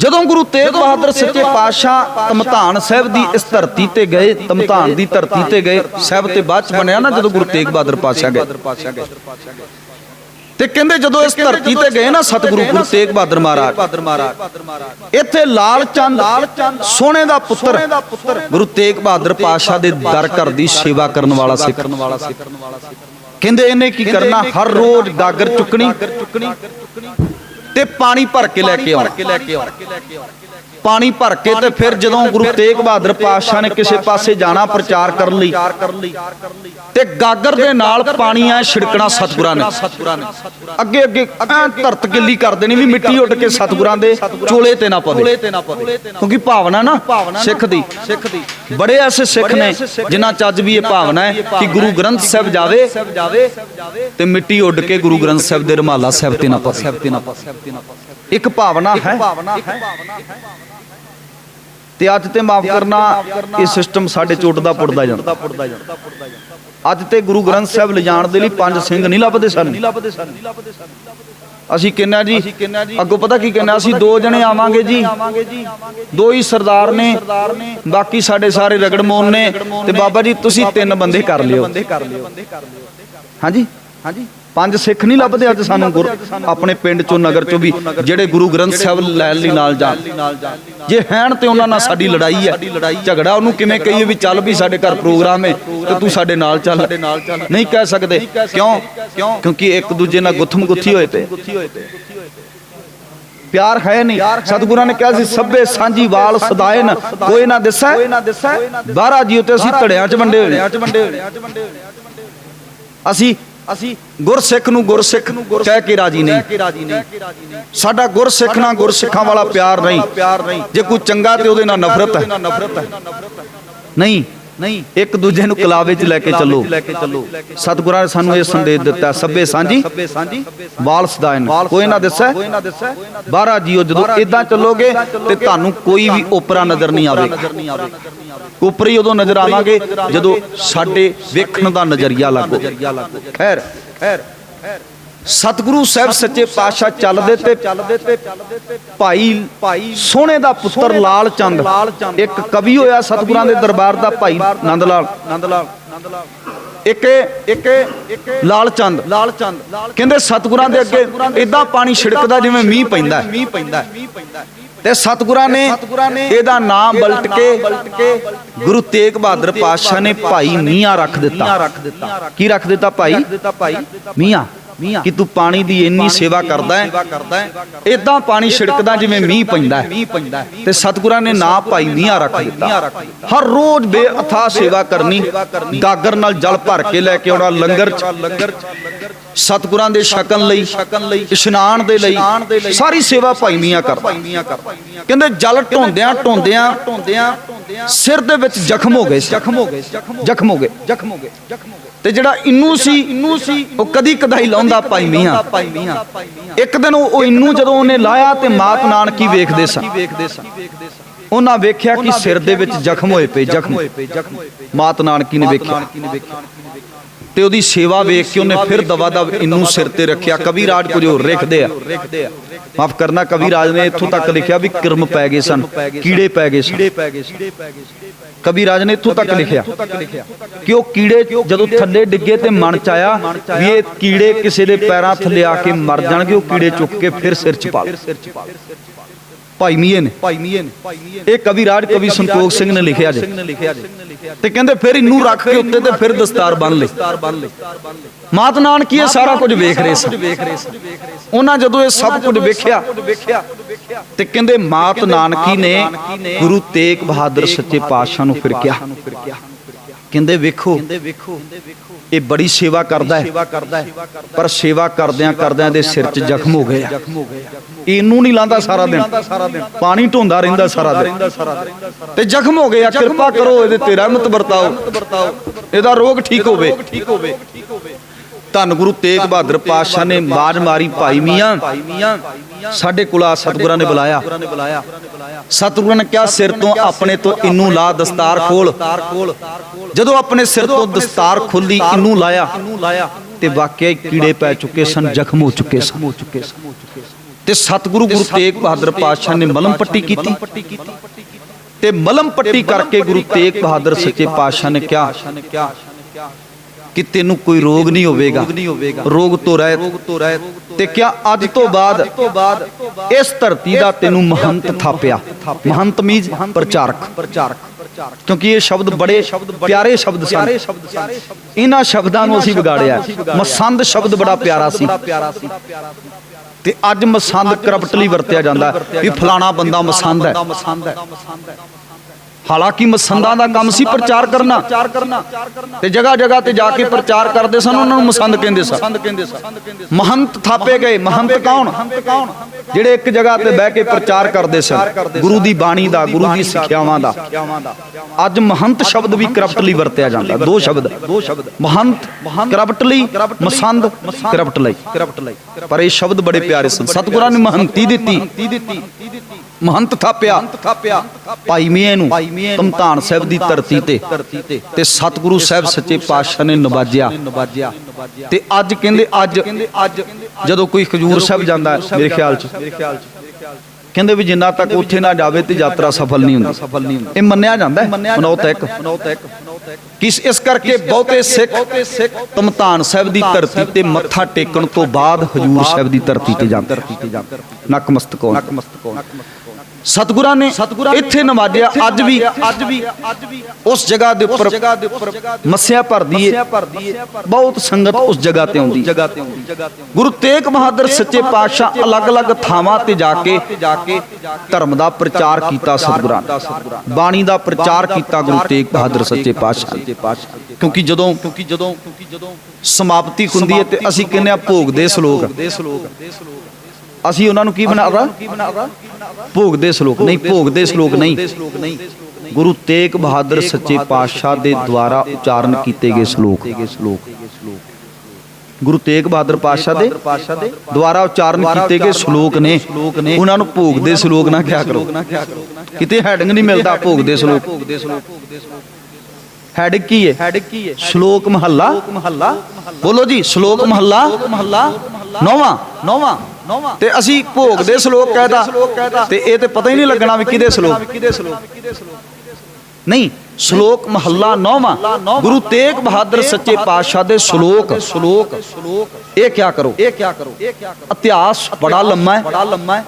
ਜਦੋਂ ਗੁਰੂ ਤੇਗ ਬਹਾਦਰ ਸੱਚੇ ਪਾਤਸ਼ਾਹ ਤਮਤਾਨ ਸਾਹਿਬ ਦੀ ਇਸ ਧਰਤੀ ਤੇ ਗਏ ਤਮਤਾਨ ਦੀ ਧਰਤੀ ਤੇ ਗਏ ਸਾਹਿਬ ਤੇ ਬਾਅਦ ਚ ਬਣਿਆ ਨਾ ਜਦੋਂ ਗੁਰੂ ਤੇਗ ਬਹਾਦਰ ਪਾਤਸ਼ਾਹ ਗਏ। ਤੇ ਕਹਿੰਦੇ ਜਦੋਂ ਇਸ ਧਰਤੀ ਤੇ ਗਏ ਨਾ ਸਤਿਗੁਰੂ ਗੁਰੂ ਤੇਗ ਬਹਾਦਰ ਮਹਾਰਾਜ। ਇੱਥੇ ਲਾਲ ਚੰਦ ਸੋਹਣੇ ਦਾ ਪੁੱਤਰ ਗੁਰੂ ਤੇਗ ਬਹਾਦਰ ਪਾਤਸ਼ਾਹ ਦੇ ਦਰ ਘਰ ਦੀ ਸੇਵਾ ਕਰਨ ਵਾਲਾ ਸਿੱਖ। ਕਹਿੰਦੇ ਇਹਨੇ ਕੀ ਕਰਨਾ? ਹਰ ਰੋਜ਼ ਗਾਗਰ ਚੁੱਕਣੀ। ਤੇ ਪਾਣੀ ਭਰ ਕੇ ਲੈ ਕੇ ਆਉਣਾ ਪਾਣੀ ਭਰ ਕੇ ਤੇ ਫਿਰ ਜਦੋਂ ਗੁਰੂ ਤੇਗ ਬਹਾਦਰ ਪਾਤਸ਼ਾਹ ਨੇ ਕਿਸੇ ਪਾਸੇ ਜਾਣਾ ਪ੍ਰਚਾਰ ਕਰਨ ਲਈ ਤੇ ਗਾਗਰ ਦੇ ਨਾਲ ਪਾਣੀ ਆ ਛਿੜਕਣਾ ਸਤਿਗੁਰਾਂ ਨੇ। ਅੱਗੇ ਅੱਗੇ ਧਰਤ ਗਿੱਲੀ ਕਰ ਦੇਣੀ ਵੀ ਮਿੱਟੀ ਉੱਡ ਕੇ ਸਤਿਗੁਰਾਂ ਦੇ ਚੋਲੇ ਤੇ ਨਾ ਪਵੇ। ਕਿਉਂਕਿ ਭਾਵਨਾ ਨਾ ਸਿੱਖ ਦੀ। ਬੜੇ ਐਸੇ ਸਿੱਖ ਨੇ ਜਿਨ੍ਹਾਂ ਚ ਅੱਜ ਵੀ ਇਹ ਭਾਵਨਾ ਹੈ ਕਿ ਗੁਰੂ ਗ੍ਰੰਥ ਸਾਹਿਬ ਜਾਵੇ ਤੇ ਮਿੱਟੀ ਉੱਡ ਕੇ ਗੁਰੂ ਗ੍ਰੰਥ ਸਾਹਿਬ ਦੇ ਰਮਾਲਾ ਸਾਹਿਬ ਤੇ ਨਾ ਪਵੇ। ਇੱਕ ਭਾਵਨਾ ਹੈ। ਤੇ ਅੱਜ ਤੇ ਮਾਫ ਕਰਨਾ ਇਹ ਸਿਸਟਮ ਸਾਡੇ ਚੋਟ ਦਾ ਪੁੱਟਦਾ ਜਾਂਦਾ। ਅੱਜ ਤੇ ਗੁਰੂ ਗ੍ਰੰਥ ਸਾਹਿਬ ਲਿਜਾਣ ਦੇ ਲਈ ਪੰਜ ਸਿੰਘ ਨਹੀਂ ਲੱਭਦੇ ਸਨ। ਅਸੀਂ ਕਿੰਨਾ ਜੀ? ਅੱਗੋਂ ਪਤਾ ਕੀ ਕਹਿੰਦਾ ਅਸੀਂ ਦੋ ਜਣੇ ਆਵਾਂਗੇ ਜੀ। ਦੋ ਹੀ ਸਰਦਾਰ ਨੇ ਬਾਕੀ ਸਾਡੇ ਸਾਰੇ ਰਗੜ ਮੋਨ ਨੇ। ਤੇ ਬਾਬਾ ਜੀ ਤੁਸੀਂ ਤਿੰਨ ਬੰਦੇ ਕਰ ਲਿਓ। ਹਾਂਜੀ? ਹਾਂਜੀ? ਪੰਜ ਸਿੱਖ ਨਹੀਂ ਲੱਭਦੇ ਅੱਜ ਸਾਨੂੰ ਗੁਰ ਆਪਣੇ ਪਿੰਡ ਚੋਂ ਨਗਰ ਚੋਂ ਵੀ ਜਿਹੜੇ ਗੁਰੂ ਗ੍ਰੰਥ ਸਾਹਿਬ ਲੈਣ ਲਈ ਨਾਲ ਜਾਣ ਜੇ। ਹੈਣ ਤੇ ਉਹਨਾਂ ਨਾਲ ਸਾਡੀ ਲੜਾਈ ਹੈ। ਝਗੜਾ ਉਹਨੂੰ ਕਿਵੇਂ ਕਹੀਏ ਵੀ ਚੱਲ ਵੀ ਸਾਡੇ ਘਰ ਪ੍ਰੋਗਰਾਮ ਹੈ ਤੇ ਤੂੰ ਸਾਡੇ ਨਾਲ ਚੱਲ। ਨਹੀਂ ਕਹਿ ਸਕਦੇ। ਕਿਉਂ? ਕਿਉਂਕਿ ਇੱਕ ਦੂਜੇ ਨਾਲ ਗੁੱਥਮ ਗੁੱਥੀ ਹੋਏ ਤੇ। ਪਿਆਰ ਹੈ ਨਹੀਂ। ਸਤਿਗੁਰਾਂ ਨੇ ਕਿਹਾ ਸੀ ਸਭੇ ਸਾਂਝੀ ਵਾਲ ਸਦਾਏ ਨ ਕੋਈ ਨਾ ਦਿਸੈ। ਬਾਹਰਾ ਜੀ ਉਤੇ ਅਸੀਂ ਧੜਿਆਂ 'ਚ ਵੰਡੇ ਹੋਏ। ਅਸੀਂ ਅਸੀਂ ਗੁਰਸਿੱਖ ਨੂੰ ਗੁਰਸਿੱਖ ਕਹਿ ਕੇ ਰਾਜੀ ਨਹੀਂ। ਸਾਡਾ ਗੁਰਸਿੱਖ ਨਾਲ ਗੁਰਸਿੱਖਾਂ ਵਾਲਾ ਪਿਆਰ ਨਹੀਂ। ਜੇ ਕੋਈ ਚੰਗਾ ਤੇ ਉਹਦੇ ਨਾਲ ਨਫ਼ਰਤ ਹੈ। ਨਹੀਂ। ਨਹੀਂ। ਇੱਕ ਦੂਜੇ ਨੂੰ ਕਲਾਵੇ 'ਚ ਲੈ ਕੇ ਚੱਲੋ। ਸਤਿਗੁਰਾਂ ਨੇ ਸਾਨੂੰ ਇਹ ਸੰਦੇਸ਼ ਦਿੱਤਾ ਸਭੇ ਸਾਂਝੀ। ਵਾਲ ਸਦਾਇਨ ਕੋਈ ਨਾ ਦੱਸੈ ਬਾਹਰਾ ਜੀਓ ਜਦੋਂ ਇਦਾਂ ਚੱਲੋਗੇ ਤੇ ਤੁਹਾਨੂੰ ਕੋਈ ਵੀ ਓਪਰਾ ਨਜ਼ਰ ਨਹੀਂ ਆਵੇਗਾ ਉਪਰੀ ਉਦੋਂ ਨਜ਼ਰ ਆਵਾਂਗੇ ਜਦੋਂ ਸਾਡੇ ਵੇਖਣ ਦਾ ਨਜ਼ਰੀਆ ਲੱਗੋ। ਖੈਰ। ਖੈਰ। ਸਤਿਗੁਰੂ ਸਾਹਿਬ ਸੱਚੇ ਪਾਤਸ਼ਾਹ ਚੱਲਦੇ ਤੇ ਚੱਲਦੇ ਤੇ ਭਾਈ ਭਾਈ ਸੋਹਣੇ ਦਾ ਪੁੱਤਰ ਲਾਲ ਚੰਦ। ਇੱਕ ਕਵੀ ਹੋਇਆ ਸਤਿਗੁਰਾਂ ਦੇ ਦਰਬਾਰ ਦਾ ਭਾਈ ਨੰਦ ਲਾਲ ਨੰਦ ਲਾਲ ਇੱਕ ਇੱਕ ਲਾਲ ਚੰਦ। ਲਾਲ ਚੰਦ। ਕਹਿੰਦੇ ਸਤਿਗੁਰਾਂ ਦੇ ਅੱਗੇ ਇਦਾਂ ਪਾਣੀ ਛਿੜਕਦਾ ਜਿਵੇਂ ਮੀਂਹ ਪੈਂਦਾ। ਮੀਂਹ ਪੈਂਦਾ। ਤੇ ਸਤਿਗੁਰਾਂ ਨੇ ਇਹਦਾ ਨਾਮ ਬਲਟ ਕੇ ਗੁਰੂ ਤੇਗ ਬਹਾਦਰ ਪਾਤਸ਼ਾਹ ਨੇ ਭਾਈ ਮੀਆਂ ਰੱਖ ਦਿੱਤਾ। ਕੀ ਰੱਖ ਦਿੱਤਾ ਭਾਈ। ਮੀਆਂ। ਕਿ ਤੂੰ ਪਾਣੀ ਦੀ ਇੰਨੀ ਸੇਵਾ ਕਰਦਾ ਹੈ। ਇਦਾਂ ਪਾਣੀ ਛਿੜਕਦਾ ਜਿਵੇਂ ਮੀਂਹ ਪੈਂਦਾ ਹੈ। ਤੇ ਸਤਿਗੁਰਾਂ ਨੇ ਨਾਂ ਭਾਈ ਮੀਆਂ ਰੱਖ ਦਿੱਤਾ। ਹਰ ਰੋਜ਼ ਬੇਅਥਾ ਸੇਵਾ ਕਰਨੀ ਗਾਗਰ ਨਾਲ ਜਲ ਭਰ ਕੇ ਲੈ ਕੇ ਆਉਣਾ ਲੰਗਰ ਚ। ਸਤਿਗੁਰਾਂ ਦੇ ਛਕਣ ਲਈ, ਇਸ਼ਨਾਨ ਦੇ ਲਈ, ਸਾਰੀ ਸੇਵਾ ਭਾਈ ਮੀਆਂ ਕਰਦਾ। ਕਹਿੰਦੇ ਜਲ ਢੋਂਦਿਆਂ ਢੋਂਦਿਆਂ ਸਿਰ ਦੇ ਵਿੱਚ ਜ਼ਖਮ ਹੋ ਗਏ ਜ਼ਖਮ ਹੋ ਗਏ ਜ਼ਖਮ ਹੋ ਗਏ। ਜ਼ਖਮ ਹੋ ਗਏ ਤੇ ਜਿਹੜਾ ਇੰਨੂ ਸੀ ਇੰਨੂ ਸੀ ਉਹ ਕਦੀ ਕਦਾਈ ਲਾਉਂਦਾ ਭਾਈ ਮੀਆਂ। ਇੱਕ ਦਿਨ ਉਹ ਇੰਨੂ ਜਦੋਂ ਉਹਨੇ ਲਾਇਆ ਤੇ ਮਾਤ ਨਾਨਕੀ ਵੇਖਦੇ ਸਨ ਉਹਨਾਂ ਵੇਖਿਆ ਕਿ ਸਿਰ ਦੇ ਵਿੱਚ ਜ਼ਖਮ ਹੋਏ ਪਏ, ਜ਼ਖਮ ਮਾਤ ਨਾਨਕੀ ਨੇ ਵੇਖਿਆ। ਤੇ ਉਹਦੀ ਸੇਵਾ ਵੇਖ ਕੇ ਉਹਨੇ ਫਿਰ ਦਵਾ ਦਵ ਇਹਨੂੰ ਸਿਰ ਤੇ ਰੱਖਿਆ। ਕਵੀ ਰਾਜ ਕੁਝ ਹੋਰ ਲਿਖਦੇ ਆ। ਮਾਫ ਕਰਨਾ ਕਵੀ ਰਾਜ ਨੇ ਇੱਥੋਂ ਤੱਕ ਲਿਖਿਆ ਵੀ ਕਿਰਮ ਪੈ ਗਏ ਸਨ ਕੀੜੇ ਪੈ ਗਏ ਸਨ। ਕਵੀ ਰਾਜ ਨੇ ਇੱਥੋਂ ਤੱਕ ਲਿਖਿਆ ਕਿ ਉਹ ਕੀੜੇ ਜਦੋਂ ਥੱਲੇ ਡਿੱਗੇ ਤੇ ਮਨ ਚ ਆਇਆ ਵੀ ਇਹ ਕੀੜੇ ਕਿਸੇ ਦੇ ਪੈਰਾਂ ਥੱਲੇ ਆ ਕੇ ਮਰ ਜਾਣਗੇ ਉਹ ਕੀੜੇ ਚੁੱਕ ਕੇ ਫਿਰ ਸਿਰ ਚ ਪਾ ਲਓ ਭਾਈ ਮੀਏ ਨੇ। ਭਾਈ ਮੀਏ ਨੇ ਇਹ ਕਵੀ ਰਾਜ ਕਵੀ ਸੰਤੋਖ ਸਿੰਘ ਨੇ ਲਿਖਿਆ ਜੇ। ਤੇ ਕਹਿੰਦੇ ਫਿਰ ਇਹਨੂੰ ਰੱਖ ਕੇ ਉੱਤੇ ਤੇ ਫਿਰ ਦਸਤਾਰ ਬੰਨ ਲਈ ਮਾਤ ਨਾਨਕੀ ਇਹ ਸਾਰਾ ਕੁਝ ਵੇਖ ਰਹੇ ਸੀ ਉਹਨਾਂ ਜਦੋਂ ਇਹ ਸਭ ਕੁਝ ਵੇਖਿਆ ਤੇ ਕਹਿੰਦੇ ਮਾਤ ਨਾਨਕੀ ਨੇ ਗੁਰੂ ਤੇਗ ਬਹਾਦਰ ਸੱਚੇ ਪਾਤਸ਼ਾਹ ਨੂੰ ਫਿਰ ਕਿਹਾ। ਕਹਿੰਦੇ ਵੇਖੋ। ਇਹ ਬੜੀ ਸੇਵਾ ਕਰਦਾ ਹੈ। ਪਰ ਸੇਵਾ ਕਰਦਿਆਂ ਕਰਦਿਆਂ ਦੇ ਸਿਰ 'ਚ ਜ਼ਖਮ ਹੋ ਗਏ ਇਹਨੂੰ ਨਹੀਂ ਲਾਂਦਾ ਸਾਰਾ ਦਿਨ। ਪਾਣੀ ਢੋਂਦਾ ਰਹਿੰਦਾ ਸਾਰਾ ਦਿਨ। ਤੇ ਜ਼ਖਮ ਹੋ ਗਏ ਆ ਕਿਰਪਾ ਕਰੋ ਇਹਦੇ ਤੇ ਰਹਿਮਤ ਵਰਤਾਓ। ਇਹਦਾ ਰੋਗ ਠੀਕ ਹੋਵੇ। ਧੰਨ ਗੁਰੂ ਤੇਗ ਬਹਾਦਰ ਪਾਤਸ਼ਾਹ ਨੇ ਬਾਜ ਮਾਰੀ ਭਾਈ ਮੀਆਂ। ਸਾਡੇ ਕੋਲ ਆ ਸਤਿਗੁਰਾਂ ਨੇ ਬੁਲਾਇਆ। ਸਤਿਗੁਰਾਂ ਨੇ ਕਿਹਾ ਸਿਰ ਤੋਂ ਆਪਣੇ ਤੋਂ ਇੰਨੂ ਲਾ ਦਸਤਾਰ ਖੋਲ। ਜਦੋਂ ਆਪਣੇ ਸਿਰ ਤੋਂ ਦਸਤਾਰ ਖੋਲੀ ਇੰਨੂ ਲਾਇਆ। ਤੇ ਵਾਕਿਆ ਹੀ ਕੀੜੇ ਪੈ ਚੁੱਕੇ ਸਨ ਜ਼ਖਮ ਹੋ ਚੁੱਕੇ ਸਨ। ਤੇ ਸਤਿਗੁਰੂ ਗੁਰੂ ਤੇਗ ਬਹਾਦਰ ਪਾਤਸ਼ਾਹ ਨੇ ਮਲਮ ਪੱਟੀ ਕੀਤੀ। ਤੇ ਮਲਮ ਪੱਟੀ ਕਰਕੇ ਗੁਰੂ ਤੇਗ ਬਹਾਦਰ ਸੱਚੇ ਪਾਤਸ਼ਾਹ ਨੇ ਕਿਹਾ ਕਿ ਤੈਨੂੰ ਕੋਈ ਰੋਗ ਨਹੀਂ ਹੋਵੇਗਾ। ਰੋਗ ਤੋਂ ਰਹਿਤ। ਤੇ ਕਿਆ ਅੱਜ ਤੋਂ ਬਾਅਦ ਇਸ ਧਰਤੀ ਦਾ ਤੈਨੂੰ ਮਹੰਤ ਥਾਪਿਆ? ਮਹੰਤ ਮੀਜ ਪ੍ਰਚਾਰਕ। ਕਿਉਂਕਿ ਇਹ ਸ਼ਬਦ ਬੜੇ ਪਿਆਰੇ ਸ਼ਬਦ ਸਨ। ਇਹਨਾਂ ਸ਼ਬਦਾਂ ਨੂੰ ਅਸੀਂ ਵਿਗਾੜਿਆ। ਮਸੰਦ ਸ਼ਬਦ ਬੜਾ ਪਿਆਰਾ ਸੀ। ਤੇ ਅੱਜ ਮਸੰਦ ਕਰਪਟਲੀ ਵਰਤਿਆ ਜਾਂਦਾ ਵੀ ਫਲਾਣਾ ਬੰਦਾ ਮਸੰਦ ਹੈ। ਹਾਲਾਂਕਿ ਮਸੰਦਾਂ ਦਾ ਕੰਮ ਸੀ ਪ੍ਰਚਾਰ ਕਰਨਾ। ਤੇ ਜਗ੍ਹਾ ਜਗ੍ਹਾ ਤੇ ਜਾ ਕੇ ਪ੍ਰਚਾਰ ਕਰਦੇ ਸਨ ਉਹਨਾਂ ਨੂੰ ਮਸੰਦ ਕਹਿੰਦੇ ਸਨ। ਮਹੰਤ ਥਾਪੇ ਗਏ। ਮਹੰਤ ਕੌਣ? ਜਿਹੜੇ ਇੱਕ ਜਗ੍ਹਾ ਤੇ ਬਹਿ ਕੇ ਪ੍ਰਚਾਰ ਕਰਦੇ ਸਨ। ਗੁਰੂ ਦੀ ਬਾਣੀ ਦਾ ਗੁਰੂ ਦੀ ਸਿੱਖਿਆਵਾਂ ਦਾ। ਅੱਜ ਮਹੰਤ ਸ਼ਬਦ ਵੀ ਕਰਪਟਲੀ ਵਰਤਿਆ ਜਾਂਦਾ। ਦੋ ਸ਼ਬਦ। ਦੋ ਸ਼ਬਦ। ਮਹੰਤ ਕਰਪਟਲੀ ਮਸੰਦ ਕਰਪਟਲੀ। ਪਰ ਇਹ ਸ਼ਬਦ ਬੜੇ ਪਿਆਰੇ ਸਨ। ਸਤਿਗੁਰਾਂ ਨੇ ਮਹੰਤੀ ਦਿੱਤੀ। ਮਹੰਤ ਥਾਪਿਆ। ਭਾਈ ਮੀਆਂ ਨੂੰ ਤਮਤਾਨ ਸਾਹਿਬ ਦੀ ਧਰਤੀ ਤੇ ਤੇ ਸਤਿਗੁਰੂ ਸਾਹਿਬ ਸੱਚੇ ਪਾਤਸ਼ਾਹ ਨੇ ਨਵਾਜਿਆ। ਤੇ ਅੱਜ ਕਹਿੰਦੇ ਅੱਜ ਜਦੋਂ ਕੋਈ ਖਜੂਰ ਸਾਹਿਬ ਜਾਂਦਾ ਮੇਰੇ ਖਿਆਲ ਚ। ਕਹਿੰਦੇ ਵੀ ਜਿੰਨਾ ਤੱਕ ਉੱਥੇ ਨਾ ਜਾਵੇ ਤੇ ਯਾਤਰਾ ਸਫਲ ਨਹੀਂ ਹੁੰਦੀ। ਇਹ ਮੰਨਿਆ ਜਾਂਦਾ ਹੈ? ਮਨੋਤਿਕ ਕਿਸ ਇਸ ਕਰਕੇ ਬਹੁਤੇ ਸਿੱਖ ਤਮਤਾਨ ਸਾਹਿਬ ਦੀ ਧਰਤੀ ਤੇ ਮੱਥਾ ਟੇਕਣ ਤੋਂ ਬਾਅਦ ਹਜੂਰ ਸਾਹਿਬ ਦੀ ਧਰਤੀ ਤੇ ਜਾਂਦੇ। ਨਕਮਸਤਕ ਹੋਣ। ਸਤਿਗੁਰਾਂ ਨੇ ਇੱਥੇ ਨਵਾਜਿਆ ਅੱਜ ਵੀ ਅੱਜ ਵੀ ਉਸ ਜਗ੍ਹਾ ਦੇ ਉੱਪਰ ਮੱਸਿਆ ਭਰਦੀ ਏ ਬਹੁਤ ਸੰਗਤ ਉਸ ਜਗ੍ਹਾ ਤੇ ਆਉਂਦੀ ਗੁਰੂ ਤੇਗ ਬਹਾਦਰ ਸੱਚੇ ਪਾਤਸ਼ਾਹ ਅਲੱਗ-ਅਲੱਗ ਥਾਵਾਂ ਤੇ ਜਾ ਕੇ ਧਰਮ ਦਾ ਪ੍ਰਚਾਰ ਕੀਤਾ ਸਤਿਗੁਰਾਂ ਬਾਣੀ ਦਾ ਪ੍ਰਚਾਰ ਕੀਤਾ ਗੁਰੂ ਤੇਗ ਬਹਾਦਰ ਸੱਚੇ ਪਾਤਸ਼ਾਹ। ਕਿਉਂਕਿ ਜਦੋਂ ਕਿਉਂਕਿ ਜਦੋਂ ਸਮਾਪਤੀ ਹੁੰਦੀ ਹੈ ਤੇ ਅਸੀਂ ਕਹਿੰਦੇ ਆ ਭੋਗ ਦੇ ਸ਼ਲੋਕ। ਅਸੀਂ ਉਹਨਾਂ ਨੂੰ ਕੀ ਬਣਾਦਾ ਭੋਗ ਦੇ ਸ਼ਲੋਕ ਨਹੀਂ ਭੋਗ ਦੇ ਸ਼ਲੋਕ ਨਹੀਂ ਗੁਰੂ ਤੇਗ ਬਹਾਦਰ ਸੱਚੇ ਪਾਤਸ਼ਾਹ ਦੇ ਦੁਆਰਾ ਉਚਾਰਨ ਕੀਤੇ ਗਏ ਸ਼ਲੋਕ। ਗੁਰੂ ਤੇਗ ਬਹਾਦਰ ਪਾਤਸ਼ਾਹ ਦੇ ਦੁਆਰਾ ਉਚਾਰਨ ਕੀਤੇ ਗਏ ਸ਼ਲੋਕ ਨੇ। ਉਹਨਾਂ ਨੂੰ ਭੋਗ ਦੇ ਸ਼ਲੋਕ ਨਾ ਕਿਹਾ ਕਰੋ। ਕਿਤੇ ਹੈਡਿੰਗ ਨਹੀਂ ਮਿਲਦਾ ਭੋਗ ਦੇ ਸ਼ਲੋਕ। ਹੈਡਿੰਗ ਕੀ ਹੈ? ਹੈਡਿੰਗ ਕੀ ਹੈ? ਸ਼ਲੋਕ ਮਹੱਲਾ? ਬੋਲੋ ਜੀ ਸ਼ਲੋਕ ਮਹੱਲਾ? ਮਹੱਲਾ। ਨੌਵਾਂ। ਤੇ ਅਸੀਂ ਭੋਗ ਦੇ ਸ਼ਲੋਕ ਕਹਿਦਾ ਤੇ ਇਹ ਤੇ ਪਤਾ ਹੀ ਨਹੀਂ ਲੱਗਣਾ ਵੀ ਕਿਹਦੇ ਸ਼ਲੋਕ। ਨਹੀਂ ਸ਼ਲੋਕ ਮਹੱਲਾ ਨੌਵਾਂ। ਗੁਰੂ ਤੇਗ ਬਹਾਦਰ ਸੱਚੇ ਪਾਤਸ਼ਾਹ ਦੇ ਸ਼ਲੋਕ। ਸ਼ਲੋਕ। ਇਹ ਕਿਆ ਕਰੋ? ਇਹ ਕਿਆ ਕਰੋ? ਇਤਿਹਾਸ ਬੜਾ ਲੰਮਾ ਹੈ। ਬੜਾ ਲੰਮਾ ਹੈ।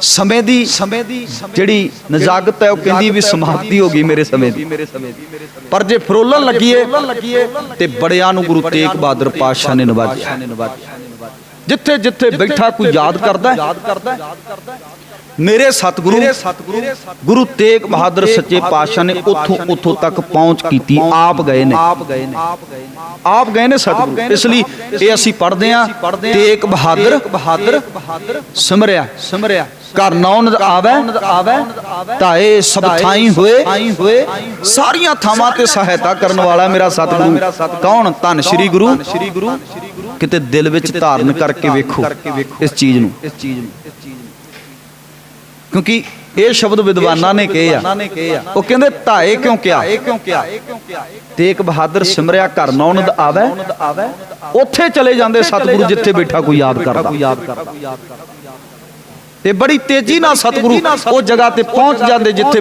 ਸਮੇਂ ਦੀ ਸਮੇਂ ਦੀ ਜਿਹੜੀ ਨਜ਼ਾਕਤ ਹੈ ਉਹ ਕਹਿੰਦੀ ਵੀ ਸਮਾਪਤੀ ਹੋ ਗਈ ਮੇਰੇ ਸਮੇਂ ਦੀ। ਪਰ ਜੇ ਫਰੋਲਣ ਲੱਗੀਏ ਤੇ ਬੜਿਆਂ ਨੂੰ ਗੁਰੂ ਤੇਗ ਬਹਾਦਰ ਪਾਤਸ਼ਾਹ ਨੇ ਨਵਾਜਿਆ। ਜਿੱਥੇ ਜਿੱਥੇ ਬੈਠਾ ਕੋਈ ਯਾਦ ਕਰਦਾ ਮੇਰੇ ਸਤਿਗੁਰੂ ਗੁਰੂ ਤੇਗ ਬਹਾਦਰ ਸੱਚੇ ਪਾਤਸ਼ਾਹ ਨੇ ਉੱਥੋਂ ਉੱਥੋਂ ਤੱਕ ਪਹੁੰਚ ਕੀਤੀ ਆਪ ਗਏ ਨੇ। ਆਪ ਗਏ ਨੇ। ਸਤਿਗੁਰੂ। ਇਸ ਲਈ ਇਹ ਅਸੀਂ ਪੜ੍ਹਦੇ ਆਂ ਤੇਗ ਬਹਾਦਰ ਬਹਾਦਰ ਸਿਮਰਿਆ। ਸਿਮਰਿਆ। ਘਰ ਨੌਨ ਆਵੇ ਆਵੇ। ਤਾਏ ਸਭ ਥਾਈ ਹੋਏ। ਸਾਰੀਆਂ ਥਾਵਾਂ ਤੇ ਸਹਾਇਤਾ ਕਰਨ ਵਾਲਾ ਮੇਰਾ ਸਤਿਗੁਰੂ। ਕੌਣ? ਧੰਨ ਸ਼੍ਰੀ ਗੁਰੂ। ਕਿਤੇ ਦਿਲ ਵਿੱਚ ਧਾਰਨ ਕਰਕੇ ਵੇਖੋ ਇਸ ਚੀਜ਼ ਨੂੰ। ਇਸ ਚੀਜ਼ ਨੂੰ ਕਿਉਂਕਿ ਇਹ ਸ਼ਬਦ ਵਿਦਵਾਨਾਂ ਨੇ ਕਹੇ ਆ। ਉਹ ਕਹਿੰਦੇ ਧਾਏ ਕਿਉਂ ਕਿਆ? ਤੇਗ ਬਹਾਦਰ ਸਿਮਰਿਆ ਘਰ ਨੌਨਦ ਆਵੇ। ਉੱਥੇ ਚਲੇ ਜਾਂਦੇ ਸਤਿਗੁਰੂ ਜਿੱਥੇ ਬੈਠਾ ਕੋਈ ਯਾਦ ਕਰਦਾ। ਤੇ ਬੜੀ ਤੇਜ਼ੀ ਨਾਲ ਸਤਿਗੁਰੂ ਉਹ ਜਗ੍ਹਾ ਤੇ ਪਹੁੰਚ ਜਾਂਦੇ ਜਿੱਥੇ